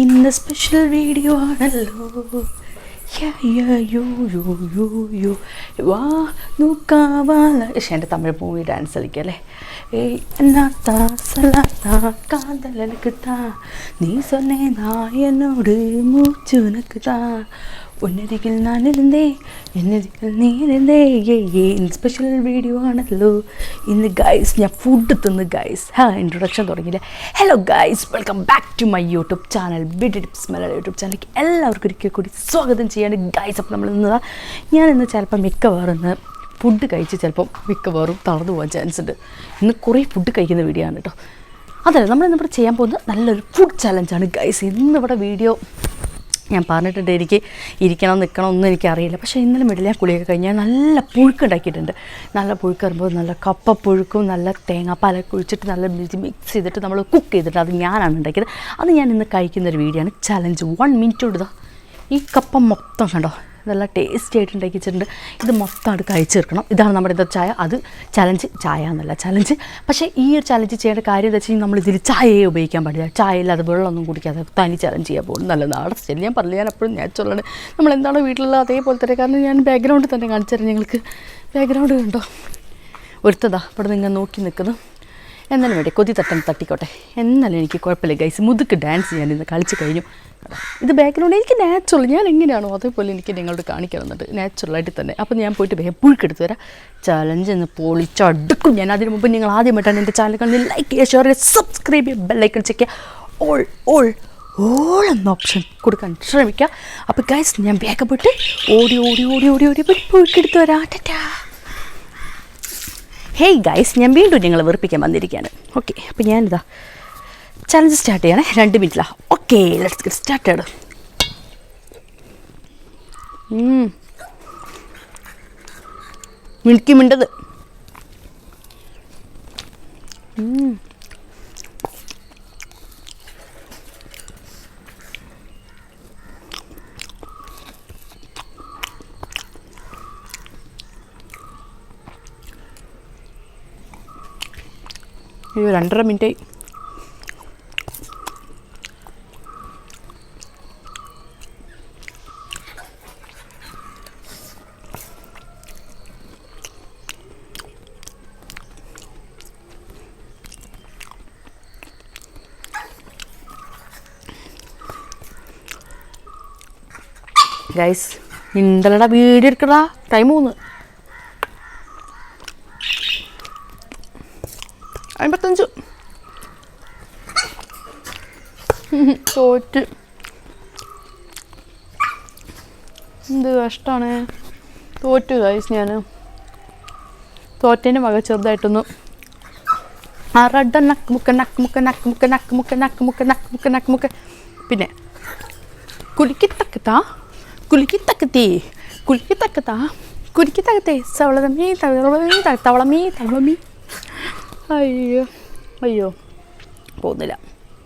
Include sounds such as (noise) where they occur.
ഇന്ന് special video ആണല്ലോ. പക്ഷേ എന്റെ തമിഴ് മൂവി ഡാൻസ് കളിക്കല്ലേ. നീ സൊന്നേ നായനോട് മൂച്ചു എനക്ക് ഉന്നരികിൽ നാനിരുന്നേ എന്നരികിൽ നീ ഇരുന്നേ ഏ സ്പെഷ്യൽ വീഡിയോ ആണല്ലോ. ഇന്ന് ഗൈസ് ഞാൻ ഫുഡ് തിന്ന് ഗൈസ് ഹാ ഇൻട്രൊഡക്ഷൻ തുടങ്ങിയില്ല. Hello guys welcome back to my YouTube channel B D tips Malayalam YouTube ചാനലിലേക്ക് എല്ലാവർക്കും ഒരിക്കൽ കൂടി സ്വാഗതം ചെയ്യാണ് ഗൈസ് അപ്പം നമ്മൾ ഇന്ന് ഞാൻ ഇന്ന് ചിലപ്പോൾ മിക്കവാറും ഇന്ന് ഫുഡ് കഴിച്ച് ചിലപ്പം മിക്കവാറും തളർന്നു പോകാൻ ചാൻസ് ഉണ്ട്. ഇന്ന് കുറേ ഫുഡ് കഴിക്കുന്ന വീഡിയോ ആണ് കേട്ടോ അതല്ല നമ്മൾ ഇന്നിവിടെ ചെയ്യാൻ പോകുന്നത് നല്ലൊരു ഫുഡ് ചലഞ്ചാണ് ഗൈസ് ഇന്നിവിടെ വീഡിയോ ഞാൻ പറഞ്ഞിട്ടുണ്ട് എനിക്ക് ഇരിക്കണം നിൽക്കണം ഒന്നും എനിക്കറിയില്ല. പക്ഷേ ഇന്നലെ ഞാൻ കുളിയൊക്കെ കഴിഞ്ഞാൽ നല്ല പുഴുക്ക് ഉണ്ടാക്കിയിട്ടുണ്ട്. നല്ല പുഴുക്ക് വരുമ്പോൾ നല്ല കപ്പ പുഴുക്കും നല്ല തേങ്ങാപ്പാലൊക്കെ കുഴിച്ചിട്ട് നല്ല മിക്സ് ചെയ്തിട്ട് നമ്മൾ കുക്ക് ചെയ്തിട്ട് അത് ഞാനാണ് ഉണ്ടാക്കിയത്. അത് ഞാൻ ഇന്ന് കഴിക്കുന്ന ഒരു വീഡിയോ ആണ്. ചലഞ്ച് വൺ മിനിറ്റ് കൊടുത്താൽ ഈ കപ്പ മൊത്തം കണ്ടോ? നല്ല ടേസ്റ്റി ആയിട്ട് ഉണ്ടാക്കി വെച്ചിട്ടുണ്ട്. ഇത് മൊത്തം അത് തീർക്കണം. ഇതാണ് നമ്മുടെ എന്താ ചായ. അത് ചലഞ്ച് ചായ എന്നല്ല ചലഞ്ച് പക്ഷേ ഈ ഒരു ചലഞ്ച് ചെയ്യേണ്ട കാര്യം എന്താ വെച്ചാൽ നമ്മൾ ഇതിൽ ചായയെ ഉപയോഗിക്കാൻ പാടില്ല. ചായ ഇല്ലാതെ വെള്ളമൊന്നും കുടിക്കാതെ തനി ചലഞ്ച് ചെയ്യാൻ പോകും നല്ല നാടൻ സ്റ്റൈൽ ഞാൻ പറഞ്ഞു ഞാൻ എപ്പോഴും നാച്ചുറലാണ് നമ്മൾ എന്താണ് വീട്ടിലുള്ള അതേപോലെ തന്നെ കാരണം ഞാൻ ബാക്ക്ഗ്രൗണ്ട് തന്നെ കാണിച്ചു തരാം ഞങ്ങൾക്ക്. ബാക്ക്ഗ്രൗണ്ട് കണ്ടോ? ഒരുത്തതാ ഇവിടെ നിങ്ങൾ നോക്കി നിൽക്കുന്നു. എന്നാലും വേണ്ടി കൊതി തട്ടൻ തട്ടിക്കോട്ടെ. എന്നാലും എനിക്ക് കുഴപ്പമില്ല ഗൈസ് മുതുക്ക് ഡാൻസ് ഞാൻ ഇന്ന് കളിച്ച് കഴിഞ്ഞു. ഇത് ബാക്ക്ഗ്രൗണ്ട് എനിക്ക് നാച്ചുറൽ ഞാൻ എങ്ങനെയാണോ അതേപോലെ എനിക്ക് നിങ്ങളോട് കാണിക്കണമെന്നുണ്ട് നാച്ചുറലായിട്ട് തന്നെ. അപ്പോൾ ഞാൻ പോയിട്ട് വേഗം പുഴുക്കെടുത്ത് തരാം ചലഞ്ച് എന്ന് പൊളിച്ചടുക്കും ഞാൻ അതിന് മുമ്പ് നിങ്ങൾ ആദ്യമായിട്ടാണ് എന്റെ ചാനൽ കാണുന്നത്. ലൈക്ക് ചെയ്യുക ഷെയർ ചെയ്യുക സബ്സ്ക്രൈബ് ചെയ്യുക ബെല്ലൈക്കൺ ചെക്ക് ചെയ്യുക. ഓൾ ഓൾ ഓൾ എന്ന ഓപ്ഷൻ കൊടുക്കാൻ ശ്രമിക്കുക. അപ്പോൾ ഗൈസ് ഞാൻ വേഗം പോയിട്ട് ഓടി ഓടി ഓടി ഓടി ഓടി പോയി പുഴുക്കെടുത്ത് വരാം. ടാറ്റാ ഹേയ് ഗൈസ് ഞാൻ വീണ്ടും ഞങ്ങൾ വെറുപ്പിക്കാൻ വന്നിരിക്കുകയാണ്. ഓക്കെ അപ്പോൾ ഞാനിതാ ചലഞ്ച് സ്റ്റാർട്ട് ചെയ്യണേ. രണ്ട് മിനിറ്റിലാണ് okay let's get started milky മിണ്ടത് അയ്യോ രണ്ടര മിനിറ്റ് ആയി. ഗൈസ് ഇന്തലടാ വീഡിയോ എടുക്കടാ. ടൈം മൂന്ന് അമ്പത്തഞ്ച് (laughs) തോറ്റ്. എന്ത് കഷ്ടമാണ് തോറ്റു കഴിച്ച് ഞാൻ തോറ്റേന്റെ മക ചെറുതായിട്ടൊന്ന്. ആ റെഡ് നക്ക് മുക്ക നക്ക് മുക്ക നക്ക് മുക്ക നക്ക് മുക്ക നക്ക് മുക്ക നക്ക് മുക്ക നക്ക് മുക്ക. പിന്നെ കുലുക്കിത്തക്കത്താ കുലുക്കിത്തക്കത്തേ കുലുക്കിത്തക്കത്താ കുലുക്കിത്തക്കത്തേ സവളമീ തവളമീ തവളമീ തവളമീ അയ്യോ അയ്യോ പോകുന്നില്ല.